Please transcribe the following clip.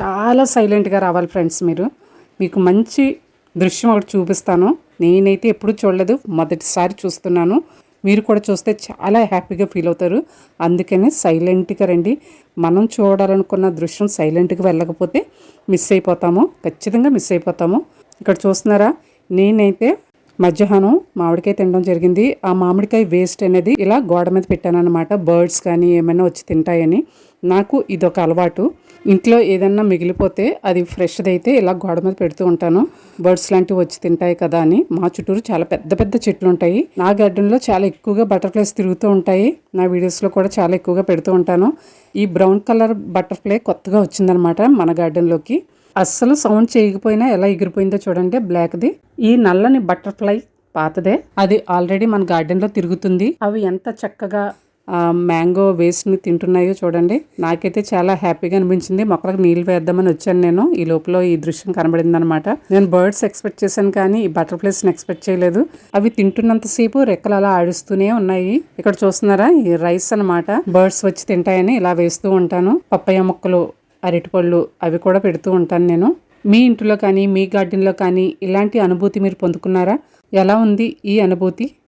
చాలా సైలెంట్గా రావాలి ఫ్రెండ్స్ మీరు. మీకు మంచి దృశ్యం ఒకటి చూపిస్తాను. నేనైతే ఎప్పుడూ చూడలేదు. మొదటిసారి చూస్తున్నాను. మీరు కూడా చూస్తే చాలా హ్యాపీగా ఫీల్ అవుతారు. అందుకనే సైలెంట్గా రండి. మనం చూడాలనుకున్న దృశ్యం సైలెంట్గా వెళ్ళకపోతే మిస్ అయిపోతాము. ఖచ్చితంగా మిస్ అయిపోతాము. ఇక్కడ చూస్తున్నారా? నేనైతే మధ్యాహ్నం మామిడికాయ తినడం జరిగింది. ఆ మామిడికాయ వేస్ట్ అనేది ఇలా గోడ మీద పెట్టాను అనమాట బర్డ్స్ కానీ ఏమైనా వచ్చి తింటాయని. నాకు ఇదొక అలవాటు. ఇంట్లో ఏదన్నా మిగిలిపోతే అది ఫ్రెష్ది అయితే ఇలా గోడ మీద పెడుతూ ఉంటాను. బర్డ్స్ లాంటివి వచ్చి తింటాయి కదా అని. మా చుట్టూరు చాలా పెద్ద పెద్ద చెట్లు ఉంటాయి. నా గార్డెన్లో చాలా ఎక్కువగా బటర్ఫ్లైస్ తిరుగుతూ ఉంటాయి. నా వీడియోస్లో కూడా చాలా ఎక్కువగా పెడుతూ ఉంటాను. ఈ బ్రౌన్ కలర్ బటర్ఫ్లై కొత్తగా వచ్చిందనమాట మన గార్డెన్లోకి అస్సలు సౌండ్ చేయకపోయినా ఎలా ఎగిరిపోయిందో చూడండి బ్లాక్ది. ఈ నల్లని బటర్ఫ్లై పాతదే. అది ఆల్రెడీ మన గార్డెన్లో తిరుగుతుంది. అవి ఎంత చక్కగా మ్యాంగో వేస్ట్ని తింటున్నాయో చూడండి. నాకైతే చాలా హ్యాపీగా అనిపించింది. మొక్కలకు నీళ్ళు వేద్దామని వచ్చాను నేను. ఈ లోపల ఈ దృశ్యం కనబడింది అనమాట నేను బర్డ్స్ ఎక్స్పెక్ట్ చేశాను కానీ ఈ బటర్ఫ్లైస్ని ఎక్స్పెక్ట్ చేయలేదు. అవి తింటున్నంతసేపు రెక్కలు అలా ఆడుస్తూనే ఉన్నాయి. ఇక్కడ చూస్తున్నారా? ఈ రైస్ అనమాట బర్డ్స్ వచ్చి తింటాయని ఇలా వేస్తూ ఉంటాను. పప్పయ్య మొక్కలు అరటిపళ్ళు అవి కూడా పెడుతూ ఉంటాను నేను. మీ ఇంట్లో కానీ మీ గార్డెన్లో కానీ ఇలాంటి అనుభూతి మీరు పొందుకున్నారా? ఎలా ఉంది ఈ అనుభూతి?